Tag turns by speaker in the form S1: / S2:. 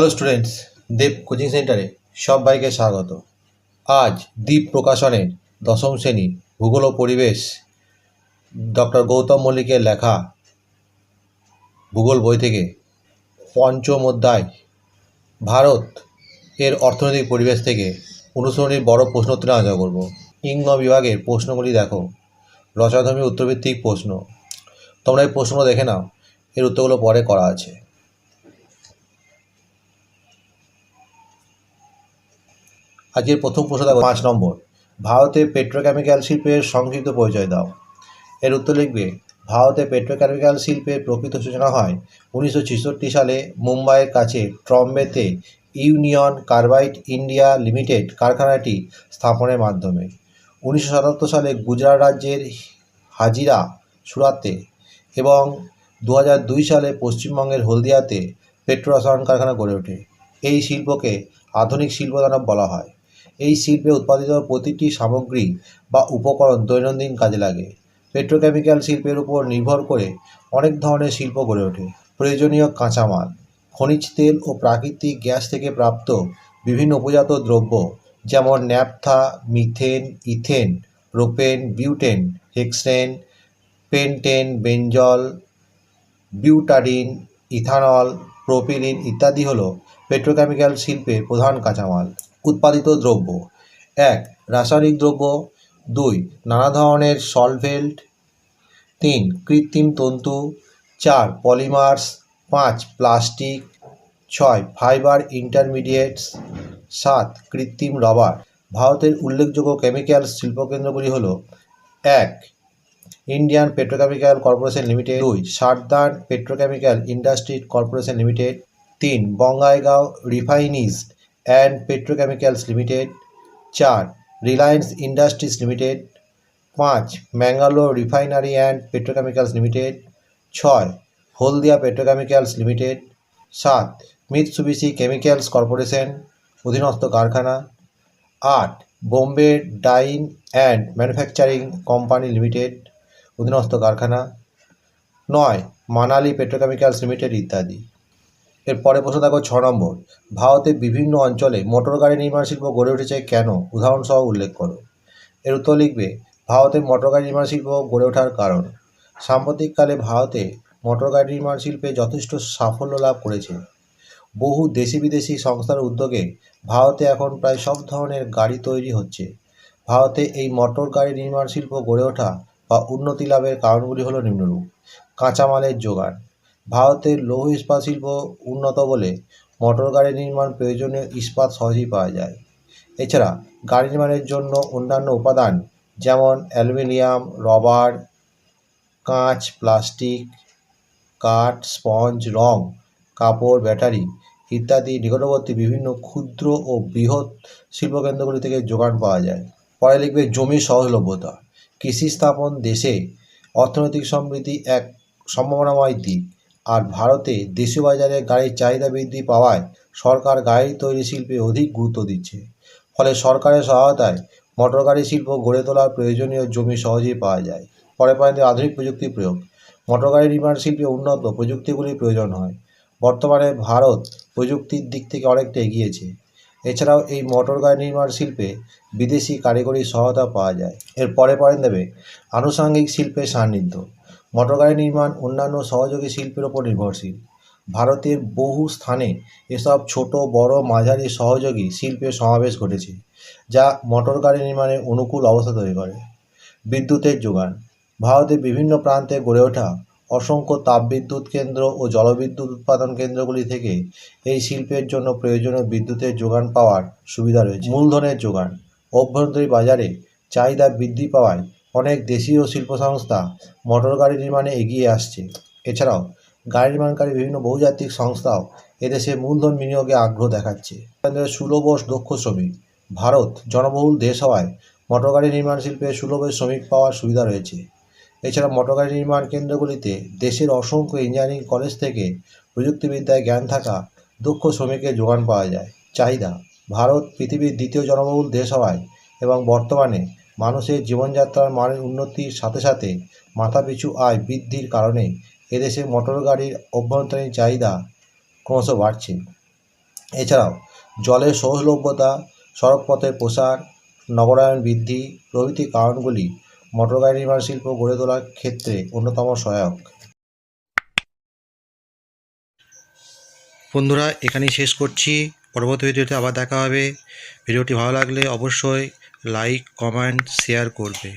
S1: Hello students দেব coaching সেন্টারে সবাইকে স্বাগত। আজ দ্বীপ প্রকাশনের দশম শ্রেণি ভূগোল ও পরিবেশ ডক্টর গৌতম মল্লিকের লেখা ভূগোল বই থেকে পঞ্চম অধ্যায়, ভারত এর অর্থনৈতিক পরিবেশ থেকে অনুসরণীর বড় প্রশ্নোত্তর আলোচনা করব। ইংন বিভাগের প্রশ্নগুলি দেখো। রচনাধর্মী উত্তরভিত্তিক প্রশ্ন। তোমরা এই প্রশ্নগুলো দেখে নাও। এর উত্তরগুলো পরে করা আছে। আজকের প্রথম প্রশ্ন পাঁচ নম্বর। ভারতে পেট্রোকেমিক্যাল শিল্পের সংক্ষিপ্ত পরিচয় দাও। এর উত্তর লিখবে, ভারতে পেট্রোকেমিক্যাল শিল্পের প্রকৃত সূচনা হয় উনিশশো ছেষট্টি সালে মুম্বাইয়ের কাছে ট্রম্বেতে ইউনিয়ন কার্বাইড ইন্ডিয়া লিমিটেড কারখানাটি স্থাপনের মাধ্যমে। উনিশশো সাতাত্তর সালে গুজরাট রাজ্যের হাজিরা সুরাতে এবং দু সালে পশ্চিমবঙ্গের হলদিয়াতে পেট্রো রসায়ন কারখানা গড়ে ওঠে। এই শিল্পকে আধুনিক শিল্পদানব বলা হয়। এই শিল্পে উৎপাদিত প্রতিটি সামগ্রী বা উপকরণ দৈনন্দিন কাজে লাগে। পেট্রোকেমিক্যাল শিল্পের উপর নির্ভর করে অনেক ধরনের শিল্প গড়ে ওঠে। প্রয়োজনীয় কাঁচামাল, খনিজ তেল ও প্রাকৃতিক গ্যাস থেকে প্রাপ্ত বিভিন্ন উপজাত দ্রব্য যেমন naphtha, methane, ethane propane butane, hexane, pentane, benzol butadiene ethanol, propylene ইত্যাদি হলো পেট্রোকেমিক্যাল শিল্পের প্রধান কাঁচামাল। উৎপাদিত দ্রব্য। এক, রাসায়নিক দ্রব্য। দুই, নানা ধরনের সলভেন্ট। তিন, কৃত্রিম তন্তু। চার, পলিমার্স। পাঁচ, প্লাস্টিক। ছয়, ফাইবার ইন্টারমিডিয়েটস। সাত, কৃত্রিম রবার। ভারতের উল্লেখযোগ্য কেমিক্যাল শিল্পকেন্দ্রগুলি হল, এক, ইন্ডিয়ান পেট্রোকেমিক্যাল কর্পোরেশন লিমিটেড। দুই সারদান পেট্রোকেমিক্যাল ইন্ডাস্ট্রি কর্পোরেশন লিমিটেড। তিন, Bongaigaon refineries and petrochemicals limited. চার, রিলায়েন্স ইন্ডাস্ট্রিজ লিমিটেড। পাঁচ, Mangalore refinery and petrochemicals limited. ছয়, হলদিয়া পেট্রোকেমিক্যালস লিমিটেড। সাত, মিৎসুবিশি কেমিক্যালস কর্পোরেশন অধীনস্থ কারখানা। আট, Bombay dyeing and manufacturing company limited অধীনস্থ কারখানা। নয়, মানালি পেট্রোকেমিক্যালস লিমিটেড ইত্যাদি। এর পরে প্রশ্ন দেখো ছ নম্বর, ভারতের বিভিন্ন অঞ্চলে মোটর গাড়ি নির্মাণ শিল্প গড়ে উঠেছে কেন? উদাহরণসহ উল্লেখ করো। এর উত্তর লিখবে, ভারতের মোটর গাড়ি নির্মাণ শিল্প গড়ে ওঠার কারণ। সাম্প্রতিককালে ভারতে মোটর গাড়ি নির্মাণ শিল্পে যথেষ্ট সাফল্য লাভ করেছে। বহু দেশি বিদেশি সংস্থার উদ্যোগে ভারতে এখন প্রায় সব ধরনের গাড়ি তৈরি হচ্ছে। ভারতে এই মোটর গাড়ি নির্মাণ শিল্প গড়ে ওঠা বা উন্নতি লাভের কারণগুলি হলো নিম্নরূপ। কাঁচামালের যোগান ভারতের লৌহ ইস্পাত শিল্প উন্নত বলে মোটর গাড়ি নির্মাণ প্রয়োজনীয় ইস্পাত সহজেই পাওয়া যায়। এছাড়া গাড়ি নির্মাণের জন্য অন্যান্য উপাদান যেমন অ্যালুমিনিয়াম, রবার, কাঁচ, প্লাস্টিক, কাঠ, স্পঞ্জ, রং, কাপড়, ব্যাটারি ইত্যাদি নিকটবর্তী বিভিন্ন ক্ষুদ্র ও বৃহৎ শিল্পকেন্দ্রগুলি থেকে যোগান পাওয়া যায়। পরে লিখবে জমি সহজলভ্যতা, কৃষি স্থাপন, দেশে অর্থনৈতিক সমৃদ্ধি এক সম্ভাবনাময় দিক। আর ভারতে দেশীয় বাজারে গাড়ির চাহিদা বৃদ্ধি পাওয়ায় সরকার গাড়ি তৈরি শিল্পে অধিক গুরুত্ব দিচ্ছে। ফলে সরকারের সহায়তায় মোটর গাড়ি শিল্প গড়ে তোলার প্রয়োজনীয় জমি সহজেই পাওয়া যায়। পরে পয়েন্টে আধুনিক প্রযুক্তির প্রয়োগ। মোটর গাড়ি নির্মাণ শিল্পে উন্নত প্রযুক্তিগুলির প্রয়োজন হয়। বর্তমানে ভারত প্রযুক্তির দিক থেকে অনেকটা এগিয়েছে। এছাড়াও এই মোটর গাড়ি নির্মাণ শিল্পে বিদেশি কারিগরি সহায়তা পাওয়া যায়। এর পরে পয়েন্ট দেবে আনুষঙ্গিক শিল্পের সান্নিধ্য। মোটর গাড়ি নির্মাণ অন্যান্য সহযোগী শিল্পের ওপর নির্ভরশীল। ভারতের বহু স্থানে এসব ছোট, বড়, মাঝারি সহযোগী শিল্পের সমাবেশ ঘটেছে, যা মোটর গাড়ি নির্মাণে অনুকূল অবস্থা তৈরি করে। বিদ্যুতের যোগান, ভারতের বিভিন্ন প্রান্তে গড়ে ওঠা অসংখ্য তাপবিদ্যুৎ কেন্দ্র ও জলবিদ্যুৎ উৎপাদন কেন্দ্রগুলি থেকে এই শিল্পের জন্য প্রয়োজনীয় বিদ্যুতের যোগান পাওয়ার সুবিধা রয়েছে। মূলধনের যোগান, অভ্যন্তরীণ বাজারে চাহিদা বৃদ্ধি পাওয়ায় অনেক দেশীয় শিল্প সংস্থা মোটর গাড়ি নির্মাণে এগিয়ে আসছে। এছাড়াও, গাড়ি নির্মাণকারী বিভিন্ন বহুজাতিক সংস্থাও এদেশে মূলধন বিনিয়োগে আগ্রহ দেখাচ্ছে। সুলভ ও দক্ষ শ্রমিক। ভারত জনবহুল দেশ হওয়ায় মোটর গাড়ি নির্মাণ শিল্পে সুলভ শ্রমিক পাওয়ার সুবিধা রয়েছে। এছাড়া, মোটর গাড়ি নির্মাণ কেন্দ্রগুলিতে দেশের অসংখ্য ইঞ্জিনিয়ারিং কলেজ থেকে প্রযুক্তিবিদ্যায় জ্ঞান থাকা দক্ষ শ্রমিকের যোগান পাওয়া যায়। চাহিদা, ভারত পৃথিবীর দ্বিতীয় জনবহুল দেশ হওয়ায় এবং বর্তমানে মানুষের জীবনযাত্রার মানের উন্নতির সাথে সাথে মাথাপিছু আয় বৃদ্ধির কারণে এদেশে মোটর গাড়ির অভ্যন্তরীণ চাহিদা ক্রমশ বাড়ছে। এছাড়াও, জলের সহজলভ্যতা সড়কপথের প্রসার, নগরায়ণ বৃদ্ধি প্রভৃতি কারণগুলি মোটর গাড়ি নির্মাণ শিল্প গড়ে তোলার ক্ষেত্রে অন্যতম সহায়ক। বন্ধুরা, এখানেই শেষ করছি। পরবর্তী ভিডিওতে আবার দেখা হবে। ভিডিওটি ভালো লাগলে অবশ্যই লাইক কমেন্ট শেয়ার করবে